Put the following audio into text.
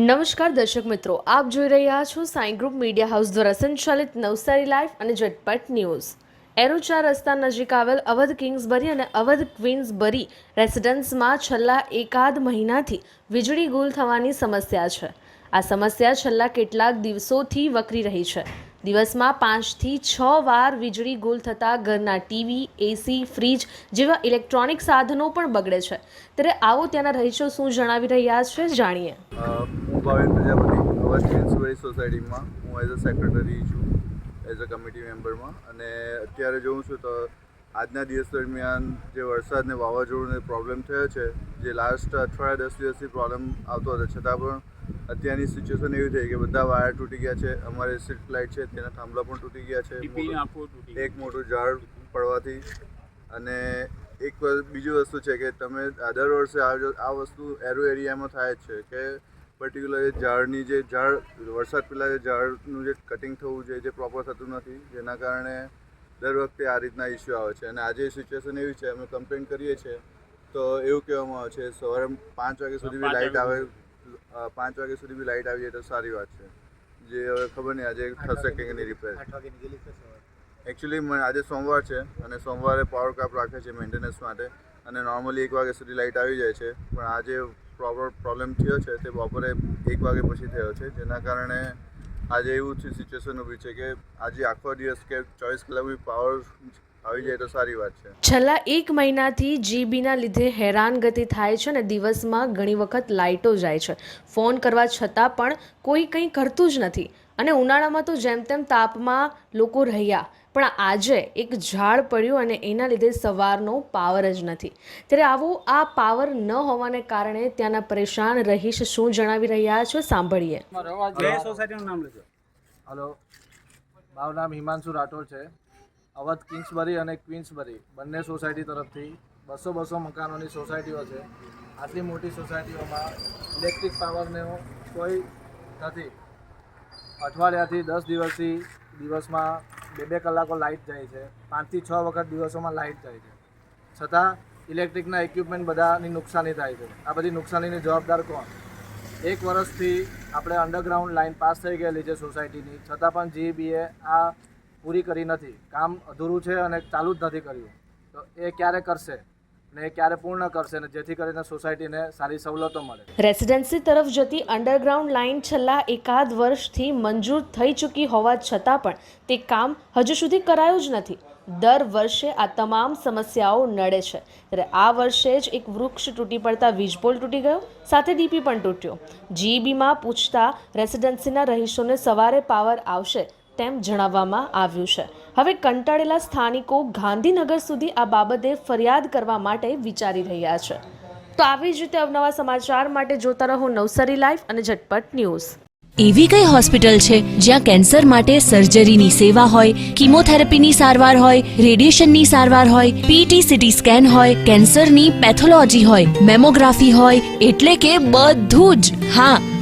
નમસ્કાર દર્શક મિત્રો, આપ જોઈ રહ્યા છો સાઈ ગ્રુપ મીડિયા હાઉસ દ્વારા સંચાલિત નવસારી લાઈફ અને ઝટપટ ન્યૂઝ. એરોચા રસ્તા નજીક આવેલ અવધ કિંગ્સબરી અને અવધ ક્વીન્સબરી રેસિડન્સમાં છેલ્લા એકાદ મહિનાથી વીજળી ગુલ થવાની સમસ્યા છે. આ સમસ્યા છેલ્લા કેટલાક દિવસોથી વકરી રહી છે. દિવસમાં પાંચથી છ વાર વીજળી ગુલ થતાં ઘરના ટીવી, એસી, ફ્રીજ જેવા ઇલેક્ટ્રોનિક સાધનો પણ બગડે છે. ત્યારે આવો ત્યાંના રહીશો શું જણાવી રહ્યા છે, જાણીએ. હું ભાવિન પ્રજાપતિ નવા ક્વીન્સબરી સોસાયટીમાં હું એઝ અ સેક્રેટરી છું એઝ અ કમિટી મેમ્બરમાં અને અત્યારે જોઉં છું તો આજના દિવસ દરમિયાન જે વરસાદને વાવાઝોડુંને પ્રોબ્લેમ થયો છે જે લાસ્ટ અઠવાડિયા દસ દિવસથી પ્રોબ્લેમ આવતો હતો છતાં પણ અત્યારની સિચ્યુએશન એવી થઈ કે બધા વાયર તૂટી ગયા છે અમારે સ્ટ્રીટ લાઇટ છે તેના થાંભલા પણ તૂટી ગયા છે. એક મોટું ઝાડ પડવાથી. અને એક બીજી વસ્તુ છે કે તમે દર વર્ષે આ આ વસ્તુ એરો એરિયામાં થાય જ છે કે પર્ટિક્યુલર ઝાડની જે ઝાડ વરસાદ પહેલાં જે ઝાડનું જે કટિંગ થવું જોઈએ જે પ્રોપર થતું નથી જેના કારણે દર વખતે આ રીતના ઇસ્યુ આવે છે. અને આજે સિચ્યુએશન એવી છે અમે કમ્પ્લેન કરીએ છીએ તો એવું કહેવામાં આવે છે સવારે પાંચ વાગ્યા સુધી બી લાઇટ આવે પાંચ વાગ્યા સુધી બી લાઇટ આવી જાય તો સારી વાત છે. જે હવે ખબર નહીં આજે થશે કે નહીં રિપેર એકચ્યુઅલી આજે સોમવાર છે અને સોમવારે પાવર કાપ રાખે છે મેન્ટેનન્સ માટે અને નોર્મલી એક વાગ્યા સુધી લાઇટ આવી જાય છે પણ આજે પ્રોબ્લેમ થયો છે તે બપોરે એક વાગે પછી થયો છે. જેના કારણે આજે એવું સિચ્યુએશન ઊભી છે કે આજે આખો દિવસ કે ચોવીસ કલાકની પાવર આવી જાય તો સારી વાત છે. છેલ્લા એક મહિનાથી જીબીના લીધે હેરાનગતિ થાય છે અને દિવસમાં ઘણી વખત લાઇટો જાય છે. ફોન કરવા છતાં પણ કોઈ કંઈ કરતું જ નથી. અને ઉનાળામાં તો જેમ તેમ તાપમાં લોકો રહ્યા. પણ આજે એક ઝાડ પડ્યું અને એના લીધે સવારનો પાવર જ નથી. ત્યારે આવો આ પાવર ન હોવાને કારણે ત્યાંના પરેશાન રહીશ શું જણાવી રહ્યા છો? સાંભળીએ. નામ લેજો. હલો. મારું નામ હિમાંશુ રાઠોડ છે. અવધ કિંગ્સબરી અને ક્વીન્સબરી. બંને સોસાયટી તરફથી બસો બસો મકાનોની સોસાયટીઓ છે. આટલી મોટી સોસાયટીઓમાં ઇલેક્ટ્રિક પાવરનો કોઈ નથી. અઠવાડિયાથી દસ દિવસથી દિવસમાં બે બે કલાકો લાઇટ જાય છે. પાંચથી છ વખત દિવસોમાં લાઇટ જાય છે. છતાં ઇલેક્ટ્રિકના ઇક્વિપમેન્ટ બધાની નુકસાની થાય છે. આ બધી નુકસાનીની જવાબદાર કોણ? એક વર્ષથી આપણે અંડરગ્રાઉન્ડ લાઇન પાસ થઈ ગયેલી છે સોસાયટીની છતાં પણ જીબીએ આ પૂરી કરી નથી. કામ અધૂરું છે અને ચાલુ જ નથી કર્યું. તો એ ક્યારે કરશે? ને ક્યારે પૂર્ણ કરશે ને જેથી કરીને સોસાયટીને સારી સવલતો મળે. રેસિડેન્સી તરફ જતી અંડરગ્રાઉન્ડ લાઇન છેલ્લા એકાદ વર્ષથી મંજૂર થઈ ચૂકી હોવા છતાં પણ તે કામ હજુ સુધી કરાયું જ નથી. દર વર્ષે આ તમામ સમસ્યાઓ નડે છે. ત્યારે આ વર્ષે જ એક વૃક્ષ તૂટી પડતા વીજપોલ તૂટી ગયો, સાથે ડીપી પણ તૂટ્યો. જીઈબીમાં પૂછતા રેસિડેન્સીના રહીશોને સવારે પાવર આવશે તેમ જણાવવામાં આવ્યું છે. હવે કંટાળેલા સ્થાનિકો ગાંધીનગર સુધી આ બાબતે ફરિયાદ કરવા માટે વિચારી રહ્યા છે. તો આવી જ રીતે અવનવા સમાચાર માટે જોતા રહો નવસારી લાઈવ અને ઝટપટ ન્યૂઝ. એવી કઈ હોસ્પિટલ છે જ્યાં કેન્સર માટે સર્જરીની સેવા હોય, કિમોથેરાપીની સારવાર હોય, રેડિયેશનની સારવાર હોય પીટી સીટી સ્કેન હોય, કેન્સરની પેથોલોજી હોય, મેમોગ્રાફી હોય, એટલે કે બધું જ. હા